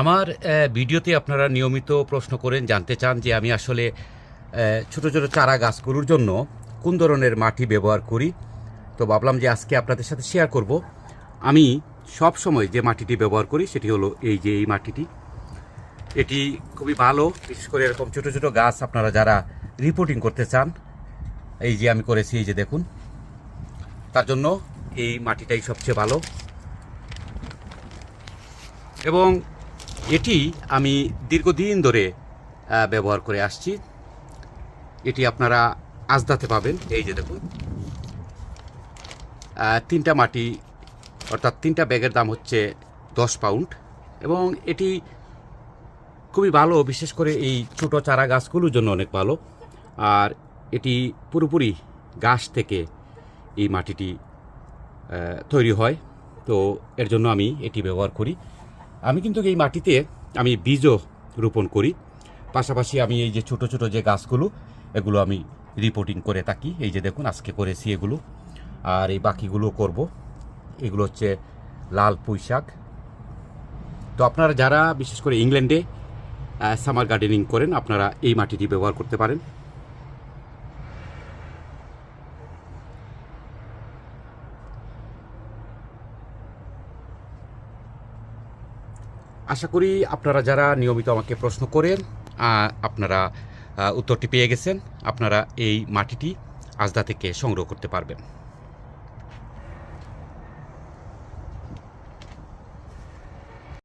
আমার ভিডিওতে আপনারা নিয়মিত প্রশ্ন করেন, জানতে চান যে আমি আসলে ছোট ছোট চারা গাছগুলোর জন্য কোন ধরনের মাটি ব্যবহার করি। তো ভাবলাম যে আজকে আপনাদের সাথে শেয়ার করব। আমি সব সময় যে মাটিটি ব্যবহার করি সেটি হলো এই যে এই মাটিটি। এটি খুবই ভালো, বিশেষ করে এরকম ছোট ছোট গাছ আপনারা যারা রিপোর্টিং করতে চান, এই যে আমি করেছি, এই যে দেখুন। তার জন্য এই মাটিটাই সবচেয়ে ভালো। এবং এটি আমি দীর্ঘদিন ধরে ব্যবহার করে আসছি। এটি আপনারা আজদাতে পাবেন। এই যে দেখুন। তিনটা মাটি, অর্থাৎ তিনটা ব্যাগের দাম হচ্ছে দশ পাউন্ড। এবং এটি খুবই ভালো, বিশেষ করে এই ছোট চারা গাছগুলোর জন্য অনেক ভালো। আর এটি পুরোপুরি গাছ থেকে এই মাটিটি তৈরি হয়। তো এর জন্য আমি এটি ব্যবহার করি। আমি কিন্তু এই মাটিতে আমি বীজও রোপণ করি। পাশাপাশি আমি এই যে ছোট ছোট যে গাছগুলো, এগুলো আমি রিপোর্টিং করে থাকি। এই যে দেখুন, আজকে করেছি এগুলো। আর এই বাকিগুলো করব। এগুলো হচ্ছে লাল পুঁই শাক তো আপনারা যারা, বিশেষ করে ইংল্যান্ডে সামার গার্ডেনিং করেন, আপনারা এই মাটিটি ব্যবহার করতে পারেন। আশা করি আপনারা যারা নিয়মিত আমাকে প্রশ্ন করেন আপনারা উত্তরটি পেয়ে গেছেন। আপনারা এই মাটিটি আজদা থেকে সংগ্রহ করতে পারবেন।